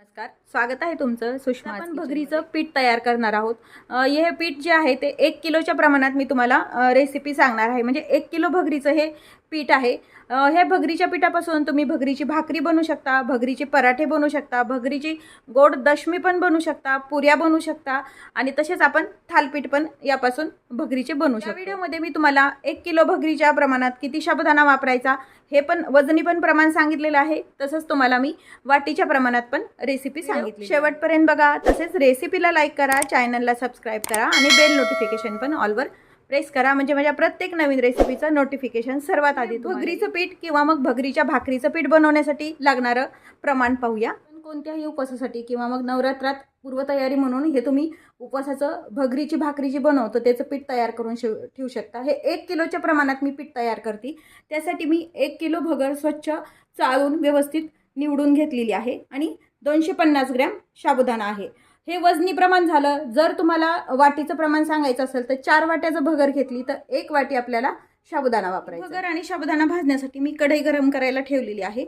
नमस्कार. स्वागत आहे तुमचं सुषमा आपण भगरीचं पीठ तयार करणार आहोत. हे पीठ जे आहे ते एक किलोच्या प्रमाणात मी तुम्हाला रेसिपी सांगणार आहे. म्हणजे एक किलो भगरीचं हे पीठ आहे. हे भगरीच्या पिठापासून तुम्ही भगरीची भाकरी बनवू शकता भगरीचे पराठे बनवू शकता भगरीची गोड दशमी पण बनवू शकता पुऱ्या बनवू शकता आणि तसेच आपण थालपीठ पण यापासून भगरीचे बनवू शकतो. व्हिडिओमध्ये मी तुम्हाला एक किलो भगरीच्या प्रमाणात किती साबुदाणा वापरायचा हे पण वजनी पण प्रमाण सांगितलेलं आहे. तसंच तुम्हाला मी वाटीच्या प्रमाणात पण रेसिपी सांगितली शेवटपर्यंत बघा तसेच रेसिपीला लाईक करा चॅनलला सबस्क्राईब करा आणि बेल नोटिफिकेशन पण ऑलवर प्रेस करा. म्हणजे माझ्या प्रत्येक नवीन रेसिपीचं नोटिफिकेशन सर्वात आधी भगरीचं पीठ किंवा मग भगरीच्या भाकरीचं पीठ बनवण्यासाठी लागणारं प्रमाण पाहूया. पण कोणत्याही उपवासासाठी किंवा मग नवरात्रात पूर्वतयारी म्हणून हे तुम्ही उपवासाचं भगरीची भाकरी जी बनवतो त्याचं पीठ तयार करून शिव ठेवू शकता. हे एक किलोच्या प्रमाणात मी पीठ तयार करते. त्यासाठी मी एक किलो भगर स्वच्छ चाळून व्यवस्थित निवडून घेतलेली आहे. आणि दोनशे पन्नास ग्रॅम साबुदाणा आहे. हे वजनी प्रमाण झालं. जर तुम्हाला वाटीचं प्रमाण सांगायचं असेल तर चार वाट्याचं भगर घेतली तर एक वाटी आपल्याला साबुदाणा वापरायचा भगर आणि साबुदाणा भाजण्यासाठी मी कढई गरम करायला ठेवलेली आहे.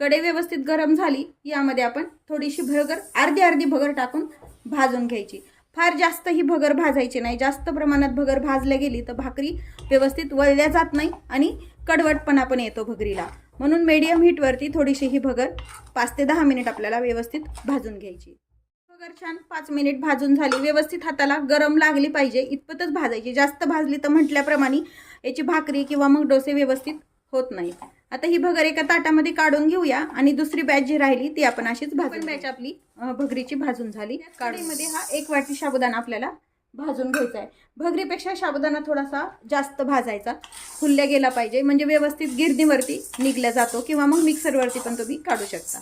कढई व्यवस्थित गरम झाली यामध्ये आपण थोडीशी भगर अर्धी अर्धी भगर टाकून भाजून घ्यायची. फार जास्त ही भगर भाजायची नाही. जास्त प्रमाणात भगर भाजल्या गेली तर भाकरी व्यवस्थित वळल्या जात नाही आणि कडवटपणा पण येतो भगरीला. म्हणून मीडियम हीटवरती थोडीशी ही भगर पाच ते दहा मिनिट आपल्याला व्यवस्थित भाजून घ्यायची. भगर छान पाच मिनिट भाजून झाली. व्यवस्थित हाताला गरम लागली पाहिजे. इतपतच भाजायची. जास्त भाजली तर म्हटल्याप्रमाणे याची भाकरी किंवा मग डोसे व्यवस्थित होत नाही. आता ही भगर एका ताटामध्ये काढून घेऊया आणि दुसरी बॅच जी राहिली ती आपण अशीच भाजून बॅच आपली. भगरीची भाजून झाली. कढईमध्ये हा एक वाटी साबुदाणा आपल्याला भाजून घ्यायचा आहे भगरीपेक्षा साबुदाणा थोडासा जास्त भाजायचा. फुलल्या गेला पाहिजे. म्हणजे व्यवस्थित गिरणीवरती निघला जातो किंवा मग मिक्सरवरती पण तुम्ही काढू शकता.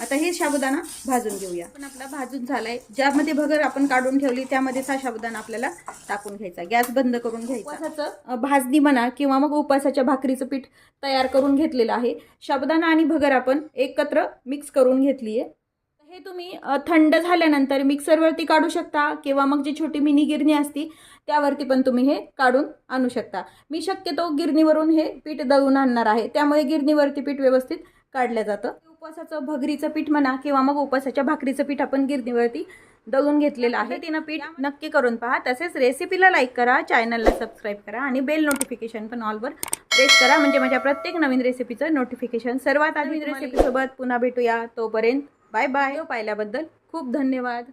आता हे साबुदाणा भाजून घेऊया. पण आपला भाजून झालाय. ज्यामध्ये भगर आपण काढून ठेवली त्यामध्ये हा साबुदाणा आपल्याला टाकून घ्यायचा. गॅस बंद करून घ्यायचा. उपवासाचं? अ, भाजणी म्हणा किंवा मग उपासाच्या भाकरीचं पीठ तयार करून घेतलेलं आहे. साबुदाणा आणि भगर आपण एकत्र मिक्स करून घेतली आहे हे तुम्ही थंड झाल्यानंतर मिक्सरवरती काढू शकता किंवा मग जी छोटी मिनी गिरणी असती त्यावरती पण तुम्ही हे काढून आणू शकता. मी शक्यतो गिरणीवरून हे पीठ दळून आणणार आहे. त्यामुळे गिरणीवरती पीठ व्यवस्थित काढलं जातं. उपवासाचं भगरीचं पीठ म्हणा किंवा मग उपवासाच्या भाकरीचं पीठ आपण गिरणीवरती दळून घेतलेलं आहे. तिनं पीठ नक्की करून पहा. तसेच रेसिपीला लाईक करा चॅनलला सबस्क्राईब करा आणि बेल नोटिफिकेशन पण ऑलवर प्रेस करा. म्हणजे माझ्या प्रत्येक नवीन रेसिपीचं नोटिफिकेशन. सर्वात आधी रेसिपीसोबत पुन्हा भेटूया. तोपर्यंत बाय बाय. पाहिल्याबद्दल खूप धन्यवाद.